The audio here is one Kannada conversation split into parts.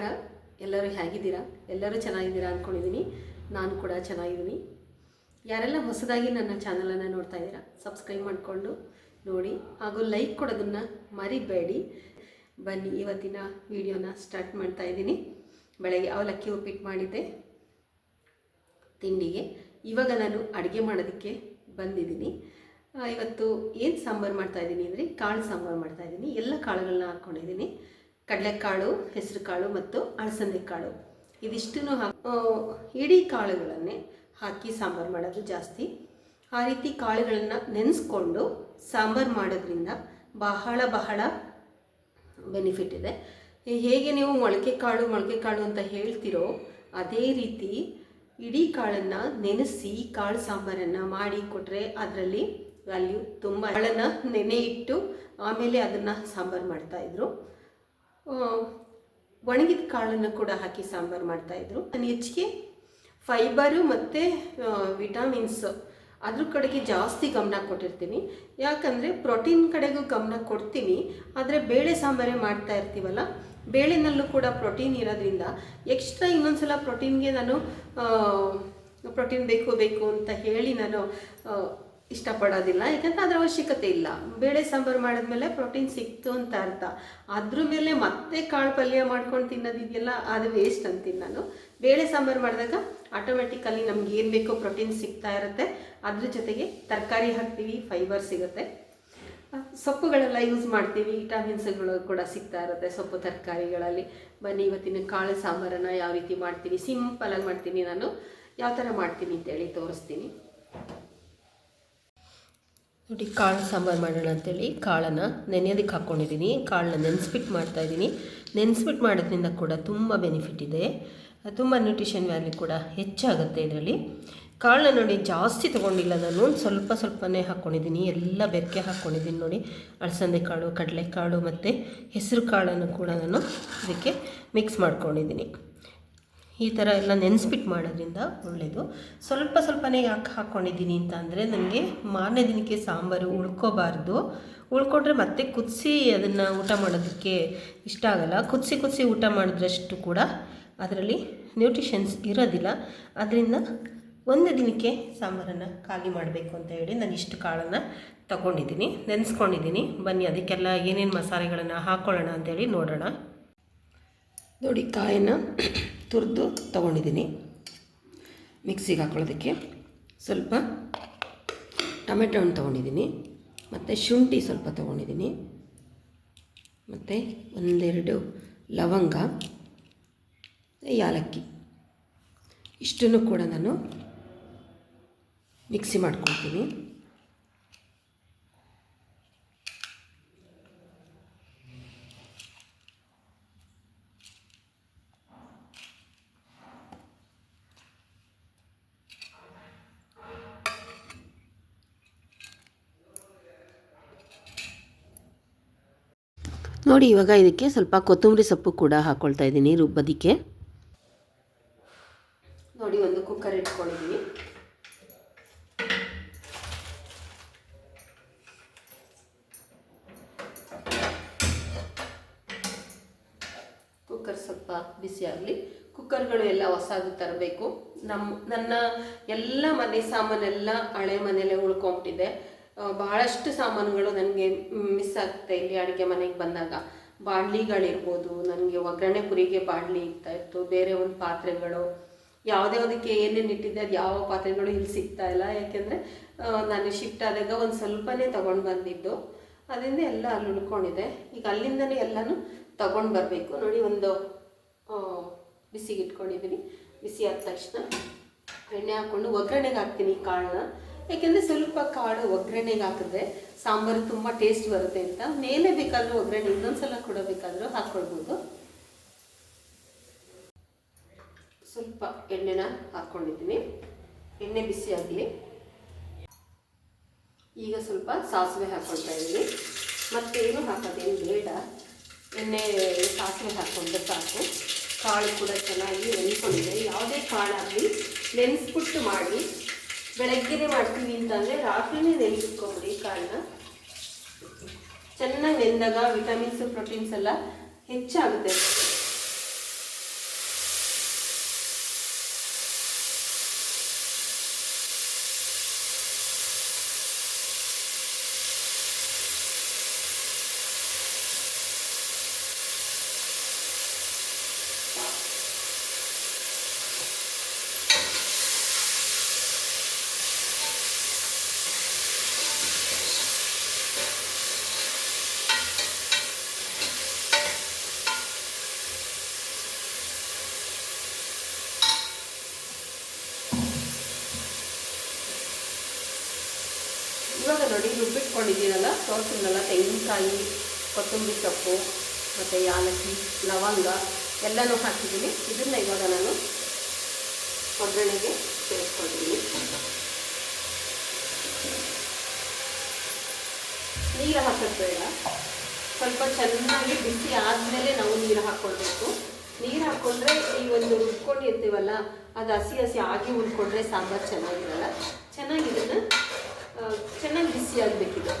ನಮಸ್ಕಾರ. ಎಲ್ಲರೂ ಹೇಗಿದ್ದೀರಾ? ಎಲ್ಲರೂ ಚೆನ್ನಾಗಿದ್ದೀರಾ ಅಂದ್ಕೊಂಡಿದ್ದೀನಿ ನಾನು ಕೂಡ ಚೆನ್ನಾಗಿದ್ದೀನಿ. ಯಾರೆಲ್ಲ ಹೊಸದಾಗಿ ನನ್ನ ಚಾನಲನ್ನು ನೋಡ್ತಾ ಇದ್ದೀರಾ, ಸಬ್ಸ್ಕ್ರೈಬ್ ಮಾಡಿಕೊಂಡು ನೋಡಿ. ಹಾಗೂ ಲೈಕ್ ಕೊಡೋದನ್ನು ಮರಿಬೇಡಿ. ಬನ್ನಿ, ಇವತ್ತಿನ ವಿಡಿಯೋನ ಸ್ಟಾರ್ಟ್ ಮಾಡ್ತಾ ಇದ್ದೀನಿ. ಬೆಳಗ್ಗೆ ಅವಲಕ್ಕಿ ಉಪ್ಪಿಟ್ಟು ಮಾಡಿದ್ದೆ. ತಿಂಡಿಗೆ. ಇವಾಗ ನಾನು ಅಡುಗೆ ಮಾಡೋದಕ್ಕೆ ಬಂದಿದ್ದೀನಿ. ಇವತ್ತು ಏನು ಸಾಂಬಾರು ಮಾಡ್ತಾಯಿದ್ದೀನಿ ಅಂದರೆ ಕಾಳು ಸಾಂಬಾರು ಮಾಡ್ತಾಯಿದ್ದೀನಿ ಎಲ್ಲ ಕಾಳುಗಳನ್ನ ಹಾಕ್ಕೊಂಡಿದ್ದೀನಿ ಕಡಲೆಕಾಳು, ಹೆಸರುಕಾಳು ಮತ್ತು ಅಳಸಂದೆ ಕಾಳು ಇದಿಷ್ಟನ್ನು ಹಾ ಇಡೀ ಕಾಳುಗಳನ್ನೇ ಹಾಕಿ ಸಾಂಬಾರು ಮಾಡೋದು ಜಾಸ್ತಿ. ಆ ರೀತಿ ಕಾಳುಗಳನ್ನು ನೆನೆಸ್ಕೊಂಡು ಸಾಂಬಾರು ಮಾಡೋದ್ರಿಂದ ಬಹಳ ಬಹಳ ಬೆನಿಫಿಟ್ ಇದೆ. ಹೇಗೆ ನೀವು ಮೊಳಕೆ ಕಾಳು ಮೊಳಕೆ ಕಾಳು ಅಂತ ಹೇಳ್ತಿರೋ ಅದೇ ರೀತಿ ಇಡೀ ಕಾಳನ್ನು ನೆನೆಸಿ ಕಾಳು ಸಾಂಬಾರನ್ನು ಮಾಡಿ ಕೊಟ್ಟರೆ ಅದರಲ್ಲಿ ವ್ಯಾಲ್ಯೂ ತುಂಬ. ಕಾಳನ್ನು ನೆನೆ ಇಟ್ಟು ಆಮೇಲೆ ಅದನ್ನು ಸಾಂಬಾರು ಮಾಡ್ತಾಯಿದ್ರು ಒಣಗಿದ ಕಾಳನ್ನು ಕೂಡ ಹಾಕಿ ಸಾಂಬಾರು ಮಾಡ್ತಾಯಿದ್ರು ನಾನು ಹೆಚ್ಚಿಗೆ ಫೈಬರು ಮತ್ತು ವಿಟಮಿನ್ಸ್ ಅದ್ರ ಕಡೆಗೆ ಜಾಸ್ತಿ ಗಮನ ಕೊಟ್ಟಿರ್ತೀನಿ. ಯಾಕಂದರೆ ಪ್ರೋಟೀನ್ ಕಡೆಗೂ ಗಮನ ಕೊಡ್ತೀನಿ, ಆದರೆ ಬೇಳೆ ಸಾಂಬಾರೇ ಮಾಡ್ತಾ ಇರ್ತೀವಲ್ಲ, ಬೇಳೆನಲ್ಲೂ ಕೂಡ ಪ್ರೋಟೀನ್ ಇರೋದ್ರಿಂದ ಎಕ್ಸ್ಟ್ರಾ ಇನ್ನೊಂದ್ಸಲ ಪ್ರೋಟೀನ್ಗೆ ನಾನು ಪ್ರೋಟೀನ್ ಬೇಕು ಬೇಕು ಅಂತ ಹೇಳಿ ನಾನು ಇಷ್ಟಪಡೋದಿಲ್ಲ. ಯಾಕಂದ್ರೆ ಅದರ ಅವಶ್ಯಕತೆ ಇಲ್ಲ. ಬೇಳೆ ಸಾಂಬಾರು ಮಾಡಿದ್ಮೇಲೆ ಪ್ರೋಟೀನ್ ಸಿಕ್ತು ಅಂತ ಅರ್ಥ. ಅದ್ರ ಮೇಲೆ ಮತ್ತೆ ಕಾಳು ಪಲ್ಯ ಮಾಡ್ಕೊಂಡು ತಿನ್ನೋದಿದೆಯಲ್ಲ ಅದು ವೇಸ್ಟ್ ಅಂತೀನಿ ನಾನು. ಬೇಳೆ ಸಾಂಬಾರು ಮಾಡಿದಾಗ ಆಟೋಮೆಟಿಕಲಿ ನಮ್ಗೆ ಏನು ಬೇಕೋ ಪ್ರೋಟೀನ್ ಸಿಗ್ತಾ ಇರುತ್ತೆ. ಅದ್ರ ಜೊತೆಗೆ ತರಕಾರಿ ಹಾಕ್ತೀವಿ ಫೈಬರ್ ಸಿಗುತ್ತೆ. ಸೊಪ್ಪುಗಳೆಲ್ಲ ಯೂಸ್ ಮಾಡ್ತೀವಿ. ವಿಟಮಿನ್ಸ್ಗಳು ಕೂಡ ಸಿಗ್ತಾ ಇರುತ್ತೆ ಸೊಪ್ಪು ತರಕಾರಿಗಳಲ್ಲಿ. ಬನ್ನಿ, ಇವತ್ತಿನ ಕಾಳು ಸಾಂಬಾರನ್ನು ಯಾವ ರೀತಿ ಮಾಡ್ತೀನಿ? ಸಿಂಪಲಾಗಿ ಮಾಡ್ತೀನಿ ನಾನು. ಯಾವ ಥರ ಮಾಡ್ತೀನಿ ಅಂತೇಳಿ ತೋರಿಸ್ತೀನಿ. ನೋಡಿ, ಕಾಳು ಸಾಂಬಾರು ಮಾಡೋಣ ಅಂತೇಳಿ ಕಾಳನ್ನು ನೆನೆಯೋದಕ್ಕೆ ಹಾಕ್ಕೊಂಡಿದ್ದೀನಿ. ಕಾಳನ್ನ ನೆನೆಸ್ಬಿಟ್ಟು ಮಾಡ್ತಾಯಿದ್ದೀನಿ ನೆನೆಸ್ಬಿಟ್ಟು ಮಾಡೋದ್ರಿಂದ ಕೂಡ ತುಂಬ ಬೆನಿಫಿಟ್ ಇದೆ. ತುಂಬ ನ್ಯೂಟ್ರಿಷನ್ ವ್ಯಾಲ್ಯೂ ಕೂಡ ಹೆಚ್ಚಾಗುತ್ತೆ ಇದರಲ್ಲಿ. ಕಾಳನ್ನ ನೋಡಿ, ಜಾಸ್ತಿ ತೊಗೊಂಡಿಲ್ಲ ನಾನು. ಸ್ವಲ್ಪ ಸ್ವಲ್ಪನೇ ಹಾಕ್ಕೊಂಡಿದ್ದೀನಿ. ಎಲ್ಲ ಬೆರಕೆ ಹಾಕ್ಕೊಂಡಿದ್ದೀನಿ ನೋಡಿ. ಅಳಸಂದೆ ಕಾಳು, ಕಡಲೆಕಾಳು ಮತ್ತು ಹೆಸರು ಕಾಳನ್ನು ಕೂಡ ನಾನು ಇದಕ್ಕೆ ಮಿಕ್ಸ್ ಮಾಡ್ಕೊಂಡಿದ್ದೀನಿ. ಈ ಥರ ಎಲ್ಲ ನೆನೆಸ್ಬಿಟ್ಟು ಮಾಡೋದ್ರಿಂದ ಒಳ್ಳೆಯದು ಸ್ವಲ್ಪ ಸ್ವಲ್ಪನೇ ಯಾಕೆ ಹಾಕ್ಕೊಂಡಿದ್ದೀನಿ ಅಂತ ಅಂದರೆ ನನಗೆ ಮಾರನೇ ದಿನಕ್ಕೆ ಸಾಂಬಾರು ಉಳ್ಕೋಬಾರ್ದು. ಉಳ್ಕೊಂಡ್ರೆ ಮತ್ತೆ ಕುದಿಸಿ ಅದನ್ನು ಊಟ ಮಾಡೋದಕ್ಕೆ ಇಷ್ಟ ಆಗಲ್ಲ. ಕುದಿಸಿ ಕುದಿಸಿ ಊಟ ಮಾಡಿದ್ರಷ್ಟು ಕೂಡ ಅದರಲ್ಲಿ ನ್ಯೂಟ್ರಿಷನ್ಸ್ ಇರೋದಿಲ್ಲ. ಅದರಿಂದ ಒಂದು ದಿನಕ್ಕೆ ಸಾಂಬಾರನ್ನು ಖಾಲಿ ಮಾಡಬೇಕು ಅಂತ ಹೇಳಿ ನಾನು ಇಷ್ಟು ಕಾಳನ್ನು ತಗೊಂಡಿದ್ದೀನಿ. ನೆನೆಸ್ಕೊಂಡಿದ್ದೀನಿ. ಬನ್ನಿ ಅದಕ್ಕೆಲ್ಲ ಏನೇನು ಮಸಾಲೆಗಳನ್ನು ಹಾಕ್ಕೊಳ್ಳೋಣ ಅಂತೇಳಿ ನೋಡೋಣ. ನೋಡಿ ಕಾಯನ್ನು. ತುರಿದು ತೊಗೊಂಡಿದ್ದೀನಿ ಮಿಕ್ಸಿಗೆ ಹಾಕೊಳ್ಳೋದಕ್ಕೆ. ಸ್ವಲ್ಪ ಟೊಮೆಟೊ ಹಣ್ಣು ತೊಗೊಂಡಿದ್ದೀನಿ, ಮತ್ತು ಶುಂಠಿ ಸ್ವಲ್ಪ ತೊಗೊಂಡಿದ್ದೀನಿ, ಮತ್ತು ಒಂದೆರಡು ಲವಂಗ ಯಾಲಕ್ಕಿ ಇಷ್ಟನ್ನು ಕೂಡ ನಾನು ಮಿಕ್ಸಿ ಮಾಡ್ಕೊಳ್ತೀನಿ. ನೋಡಿ, ಇವಾಗ ಇದಕ್ಕೆ ಸ್ವಲ್ಪ ಕೊತ್ತಂಬರಿ ಸೊಪ್ಪು ಕೂಡ ಹಾಕ್ಕೊಳ್ತಾ ಇದ್ದೀನಿ ರುಬ್ಬದಿಕ್ಕೆ ನೋಡಿ, ಒಂದು ಕುಕ್ಕರ್ ಇಟ್ಕೊಂಡಿದ್ದೀನಿ. ಕುಕ್ಕರ್ ಸ್ವಲ್ಪ ಬಿಸಿ ಆಗಲಿ. ಕುಕ್ಕರ್ಗಳು ಎಲ್ಲ ಹೊಸದು ತರಬೇಕು. ನಮ್ಮ ನನ್ನ ಎಲ್ಲ ಮನೆ ಸಾಮಾನೆಲ್ಲ ಹಳೆ ಮನೆಯಲ್ಲೇ ಉಳ್ಕೊಂಬಿಟ್ಟಿದೆ. ಬಹಳಷ್ಟು ಸಾಮಾನುಗಳು ನನಗೆ ಮಿಸ್ ಆಗ್ತಾ ಇಲ್ಲಿ ಅಡುಗೆ ಮನೆಗೆ ಬಂದಾಗ. ಬಾಣ್ಲಿಗಳಿರ್ಬೋದು, ನನಗೆ ಒಗ್ಗರಣೆ ಪುರಿಗೆ ಬಾಣ್ಲಿ ಇರ್ತಾ ಇತ್ತು, ಬೇರೆ ಒಂದು ಪಾತ್ರೆಗಳು. ಯಾವುದೇ ಅದಕ್ಕೆ ಏನೇನು ಇಟ್ಟಿದ್ದೆ, ಅದು ಯಾವ ಪಾತ್ರೆಗಳು ಇಲ್ಲಿ ಸಿಗ್ತಾ ಇಲ್ಲ. ಯಾಕೆಂದರೆ ನಾನು ಶಿಫ್ಟ್ ಆದಾಗ ಒಂದು ಸ್ವಲ್ಪನೇ ತೊಗೊಂಡು ಬಂದಿದ್ದು. ಅದರಿಂದ ಎಲ್ಲ ಅಲ್ಲಿ ಉಳ್ಕೊಂಡಿದೆ. ಈಗ ಅಲ್ಲಿಂದಲೇ ಎಲ್ಲನೂ ತಗೊಂಡು ಬರಬೇಕು. ನೋಡಿ, ಒಂದು ಬಿಸಿಗೆ ಇಟ್ಕೊಂಡಿದ್ದೀನಿ ಬಿಸಿ ಆದ ತಕ್ಷಣ ಎಣ್ಣೆ ಹಾಕ್ಕೊಂಡು ಒಗ್ಗರಣೆಗೆ ಹಾಕ್ತೀನಿ ಕಾಳನ್ನ. ಯಾಕೆಂದರೆ ಸ್ವಲ್ಪ ಕಾಳು ಒಗ್ಗರಣೆಗೆ ಹಾಕಿದ್ರೆ ಸಾಂಬಾರು ತುಂಬ ಟೇಸ್ಟ್ ಬರುತ್ತೆ ಅಂತ. ಮೇಲೆ ಬೇಕಾದರೂ ಒಗ್ಗರಣೆ, ಇನ್ನೊಂದ್ಸಲ ಕೊಡಬೇಕಾದ್ರೂ ಹಾಕ್ಕೊಳ್ಬೋದು ಸ್ವಲ್ಪ ಎಣ್ಣೆನ ಹಾಕ್ಕೊಂಡಿದ್ದೀನಿ ಎಣ್ಣೆ ಬಿಸಿ ಆಗಲಿ. ಈಗ ಸ್ವಲ್ಪ ಸಾಸಿವೆ ಹಾಕ್ಕೊಳ್ತಾ ಇದ್ದೀನಿ. ಮತ್ತೇನು ಹಾಕೋದೇನು ಬೇಡ. ಎಣ್ಣೆ, ಸಾಸಿವೆ ಹಾಕ್ಕೊಂಡ್ರೆ ಸಾಕು. ಕಾಳು ಕೂಡ ಚೆನ್ನಾಗಿ ನೆನ್ಕೊಂಡಿದೆ ಯಾವುದೇ ಕಾಳಾಗಲಿ ನೆನೆಸ್ಬಿಟ್ಟು ಮಾಡಿ. ಬೆಳಗ್ಗೆನೇ ಮಾಡ್ತೀವಿ ಅಂತಂದರೆ ರಾತ್ರಿನೇ ನೆನೆಸಿಟ್ಕೊಂಬಿಡಿ ಕಾಳನ್ನ. ಚೆನ್ನಾಗಿ ನೆಂದಾಗ ವಿಟಮಿನ್ಸ್ ಪ್ರೋಟೀನ್ಸ್ ಎಲ್ಲ ಹೆಚ್ಚಾಗುತ್ತೆ. ರುಬ್ಬಿಟ್ಕೊಂಡಿದ್ದೀನಲ್ಲ? ತೋರಿಸಿದ್ನಲ್ಲ ತೆಂಗಿನಕಾಯಿ ಕೊತ್ತಂಬರಿ ಸೊಪ್ಪು ಮತ್ತು ಯಾಲಕ್ಕಿ ಲವಂಗ ಎಲ್ಲನೂ ಹಾಕಿದ್ದೀನಿ. ಇದನ್ನು ಇವಾಗ ನಾನು ಒಗ್ಗರಣೆಗೆ ಸೇರಿಸ್ಕೊಳ್ತೀನಿ ನೀರು ಹಾಕೋದು ಬೇಡ. ಸ್ವಲ್ಪ ಚೆನ್ನಾಗಿ ಬಿಸಿ ಆದಮೇಲೆ ನಾವು ನೀರು ಹಾಕ್ಕೊಳ್ಬೇಕು ನೀರು ಹಾಕ್ಕೊಂಡ್ರೆ ಈ ಒಂದು ರುಬ್ಕೊಂಡಿರ್ತೀವಲ್ಲ ಅದು ಹಸಿ ಹಸಿ ಆಗಿ ಉಳ್ಕೊಂಡ್ರೆ ಸಾಂಬಾರು ಚೆನ್ನಾಗಿರಲ್ಲ. ಚೆನ್ನಾಗಿ ಇದನ್ನು ಆ, ಚೆನ್ನಾಗಿ ಬಿಸಿ ಆಗಬೇಕಿದೆ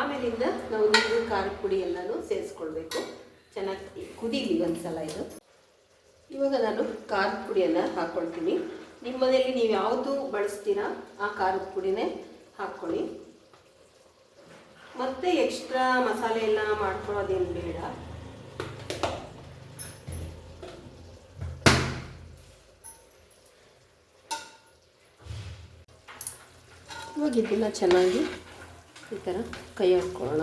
ಆಮೇಲಿಂದ ನಾವು ನೀರು, ಖಾರದ ಪುಡಿ ಎಲ್ಲನೂ ಸೇರಿಸ್ಕೊಳ್ಬೇಕು. ಚೆನ್ನಾಗಿ ಕುದೀಲಿ ಒಂದ್ಸಲ ಇದು. ಇವಾಗ ನಾನು ಖಾರದ ಪುಡಿಯನ್ನು ಹಾಕ್ಕೊಳ್ತೀನಿ ನಿಮ್ಮ ಮನೆಯಲ್ಲಿ ನೀವು ಯಾವುದು ಬಳಸ್ತೀರಾ ಆ ಖಾರದ ಪುಡಿನೇ ಹಾಕ್ಕೊಳ್ಳಿ. ಮತ್ತೆ ಎಕ್ಸ್ಟ್ರಾ ಮಸಾಲೆ ಎಲ್ಲ ಮಾಡ್ಕೊಳ್ಳೋದೇನು ಬೇಡ. ಇವಾಗ ಇದನ್ನ ಚೆನ್ನಾಗಿ ಈ ಥರ ಕೈ ಹಾಕ್ಕೊಳ್ಳೋಣ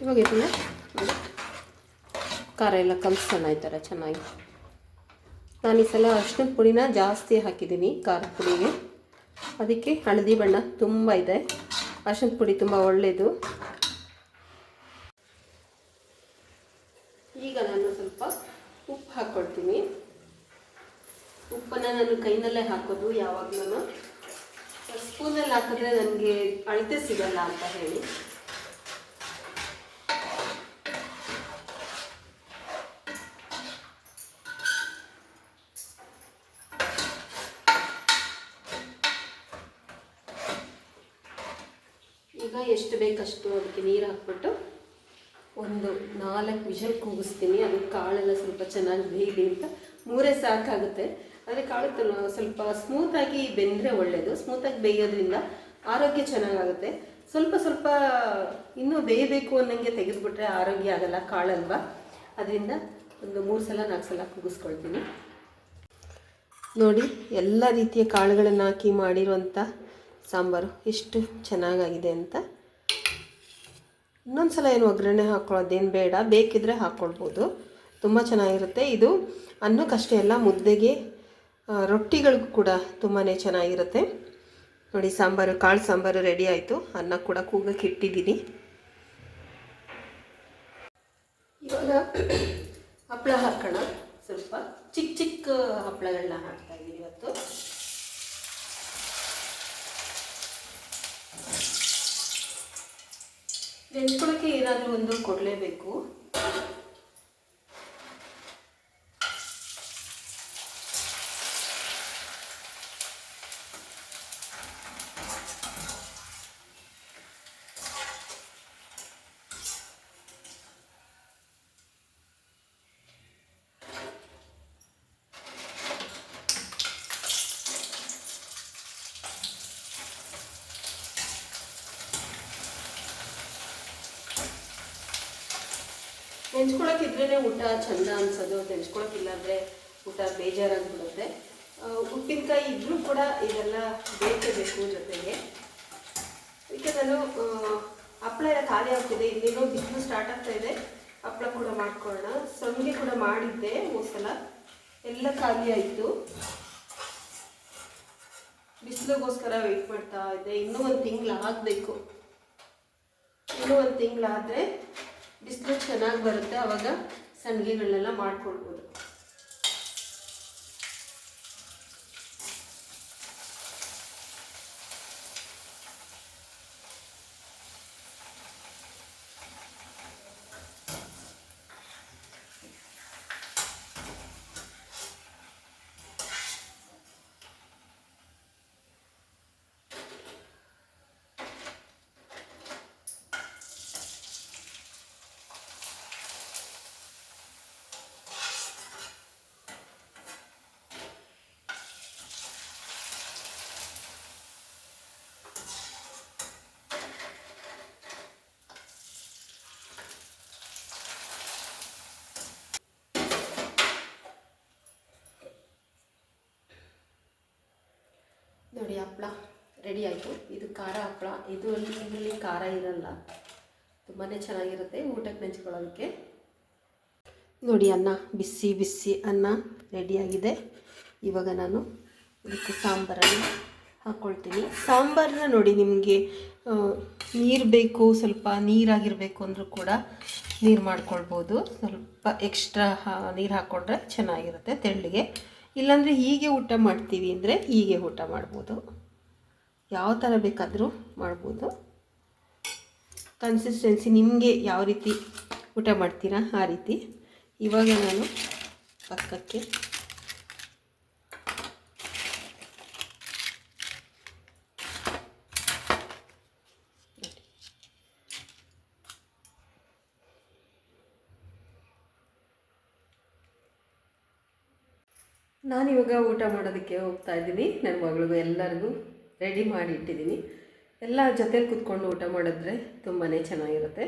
ಇವಾಗ ಇದನ್ನ ಖಾರ ಎಲ್ಲ ಕಲಿಸೋಣ ಈ ಥರ ಚೆನ್ನಾಗಿ. ನಾನು ಈ ಸಲ ಅರ್ಶಿನ ಪುಡಿನ ಜಾಸ್ತಿ ಹಾಕಿದ್ದೀನಿ ಖಾರದ ಪುಡಿಗೆ. ಅದಕ್ಕೆ ಹಳದಿ ಬಣ್ಣ ತುಂಬ ಇದೆ. ಅರ್ಶಿನ ಪುಡಿ ತುಂಬ ಒಳ್ಳೆಯದು ಈಗ ನಾನು ಸ್ವಲ್ಪ ಉಪ್ಪು ಹಾಕ್ಕೊಳ್ತೀನಿ ಉಪ್ಪನ್ನು ನಾನು ಕೈನಲ್ಲೇ ಹಾಕೋದು ಯಾವಾಗ್ಲೂ ಸ್ಪೂನಲ್ಲಿ ಹಾಕಿದ್ರೆ ನನಗೆ ಅಳತೆ ಸಿಗಲ್ಲ ಅಂತ ಹೇಳಿ. ಈಗ ಎಷ್ಟು ಬೇಕಷ್ಟು ಅದಕ್ಕೆ ನೀರು ಹಾಕ್ಬಿಟ್ಟು ಒಂದು ನಾಲ್ಕು ವಿಷಲ್ ಕೂಗಿಸ್ತೀನಿ. ಅದು ಕಾಳೆಲ್ಲ ಸ್ವಲ್ಪ ಚೆನ್ನಾಗಿ ಬೇಯಲಿ ಅಂತ. ಮೂರೇ ಸಾಕಾಗುತ್ತೆ. ಆದರೆ ಕಾಳು ಸ್ವಲ್ಪ ಸ್ಮೂತಾಗಿ ಬೆಂದರೆ ಒಳ್ಳೆಯದು ಸ್ಮೂತಾಗಿ ಬೇಯೋದ್ರಿಂದ ಆರೋಗ್ಯ ಚೆನ್ನಾಗಾಗುತ್ತೆ. ಸ್ವಲ್ಪ ಸ್ವಲ್ಪ ಇನ್ನೂ ಬೇಯಬೇಕು ಅನ್ನಂಗೆ ತೆಗೆದುಬಿಟ್ರೆ ಆರೋಗ್ಯ ಆಗಲ್ಲ, ಕಾಳಲ್ವಾ? ಅದರಿಂದ ಒಂದು ಮೂರು ಸಲ, ನಾಲ್ಕು ಸಲ ಕೂಗಿಸ್ಕೊಳ್ತೀನಿ ನೋಡಿ, ಎಲ್ಲ ರೀತಿಯ ಕಾಳುಗಳನ್ನು ಹಾಕಿ ಮಾಡಿರುವಂಥ ಸಾಂಬಾರು ಎಷ್ಟು ಚೆನ್ನಾಗಾಗಿದೆ ಅಂತ. ಇನ್ನೊಂದು ಸಲ ಏನು ಒಗ್ಗರಣೆ ಹಾಕ್ಕೊಳ್ಳೋದೇನು ಬೇಡ, ಬೇಕಿದ್ರೆ ಹಾಕ್ಕೊಳ್ಬೋದು ತುಂಬ ಚೆನ್ನಾಗಿರುತ್ತೆ. ಇದು ಅನ್ನಕ್ಕಷ್ಟೇ ಅಲ್ಲ, ಮುದ್ದೆಗೆ ರೊಟ್ಟಿಗಳಿಗೂ ಕೂಡ ತುಂಬಾ ಚೆನ್ನಾಗಿರುತ್ತೆ. ನೋಡಿ, ಸಾಂಬಾರು, ಕಾಳು ಸಾಂಬಾರು ರೆಡಿ ಆಯಿತು. ಅನ್ನ ಕೂಡ ಕೂಗಕ್ಕೆ ಇಟ್ಟಿದ್ದೀನಿ. ಇವಾಗ ಹಪ್ಪಳ ಹಾಕೋಣ. ಸ್ವಲ್ಪ ಚಿಕ್ಕ ಚಿಕ್ಕ ಹಪ್ಪಳಗಳನ್ನ ಹಾಕ್ತಾ ಇದ್ದೀನಿ ಇವತ್ತು. ನೆನ್ಸ್ಕೊಳಕ್ಕೆ ಏನಾದರೂ ಒಂದು ಕೊಡಲೇಬೇಕು. ನೆಂಚ್ಕೊಳಕ್ಕಿದ್ರೇ ಊಟ ಚಂದ ಅನ್ಸೋದು ನೆಂಚ್ಕೊಳಕ್ಕಿಲ್ಲ ಅಂದರೆ ಊಟ ಬೇಜಾರಾಗ್ಬಿಡುತ್ತೆ. ಬಿಡುತ್ತೆ ಉಪ್ಪಿನಕಾಯಿ ಇದ್ರೂ ಕೂಡ ಇದೆಲ್ಲ ಬೇಕೇ ಬೇಕು ಜೊತೆಗೆ. ಅದಕ್ಕೆ ನಾನು ಹಪ್ಪಳ ಎಲ್ಲ ಖಾಲಿ ಆಗ್ತಿದೆ, ಇನ್ನೇನೋ ಬಿಸಿಲು ಸ್ಟಾರ್ಟ್ ಆಗ್ತಾ ಇದೆ ಹಪ್ಪಳ ಕೂಡ ಮಾಡ್ಕೊಳ್ಳೋಣ. ಸಂಗೆ ಕೂಡ ಮಾಡಿದ್ದೆ ಹೋಸಲ ಎಲ್ಲ ಖಾಲಿ ಆಯಿತು. ಬಿಸಿಲಿಗೋಸ್ಕರ ವೆಯ್ಟ್ ಮಾಡ್ತಾ ಇದ್ದೆ, ಇನ್ನೂ ಒಂದು ತಿಂಗಳು ಆಗಬೇಕು. ಇನ್ನೂ ಒಂದು ತಿಂಗಳಾದರೆ ಬಿಸಿಲು ಚೆನ್ನಾಗಿ ಬರುತ್ತೆ ಆವಾಗ ಸಂಡಿಗೆಗಳನ್ನೆಲ್ಲ ಮಾಡ್ಕೊಳ್ಬೋದು ನೋಡಿ ಇದು ಖಾರ ಹಪ್ಪಳ. ಇದು ಇದರಲ್ಲಿ ಖಾರ ಇರಲ್ಲ. ತುಂಬಾ ಚೆನ್ನಾಗಿರುತ್ತೆ ಊಟಕ್ಕೆ ನೆಂಚ್ಕೊಳ್ಳೋದಕ್ಕೆ. ನೋಡಿ ಅನ್ನ, ಬಿಸಿ ಬಿಸಿ ಅನ್ನ ರೆಡಿಯಾಗಿದೆ ಇವಾಗ ನಾನು ಇದಕ್ಕೆ ಸಾಂಬಾರನ್ನು ಹಾಕ್ಕೊಳ್ತೀನಿ ಸಾಂಬಾರನ್ನ ನೋಡಿ ನಿಮಗೆ ನೀರು ಬೇಕು, ಸ್ವಲ್ಪ ನೀರಾಗಿರಬೇಕು ಅಂದರೂ ಕೂಡ ನೀರು ಮಾಡ್ಕೊಳ್ಬೋದು. ಸ್ವಲ್ಪ ಎಕ್ಸ್ಟ್ರಾ ನೀರು ಹಾಕ್ಕೊಂಡ್ರೆ ಚೆನ್ನಾಗಿರುತ್ತೆ ತೆಳ್ಳಿಗೆ. ಇಲ್ಲಾಂದರೆ ಹೀಗೆ ಊಟ ಮಾಡ್ತೀವಿ ಅಂದರೆ ಹೀಗೆ ಊಟ ಮಾಡ್ಬೋದು. ಯಾವ ಥರ ಬೇಕಾದರೂ ಮಾಡ್ಬೋದು. ಕನ್ಸಿಸ್ಟೆನ್ಸಿ ನಿಮಗೆ ಯಾವ ರೀತಿ ಊಟ ಮಾಡ್ತೀರಾ ಆ ರೀತಿ. ಇವಾಗ ನಾನು ಪಕ್ಕಕ್ಕೆ ನಾನಿವಾಗ ಊಟ ಮಾಡೋದಕ್ಕೆ ಹೋಗ್ತಾ ಇದ್ದೀನಿ. ನನ್ನ ಮಗಳಿಗೂ ಎಲ್ಲರಿಗೂ ರೆಡಿ ಮಾಡಿ ಇಟ್ಟಿದ್ದೀನಿ. ಎಲ್ಲ ಜೊತೆಲಿ ಕುತ್ಕೊಂಡು ಊಟ ಮಾಡಿದ್ರೆ ತುಂಬಾ ಚೆನ್ನಾಗಿರುತ್ತೆ.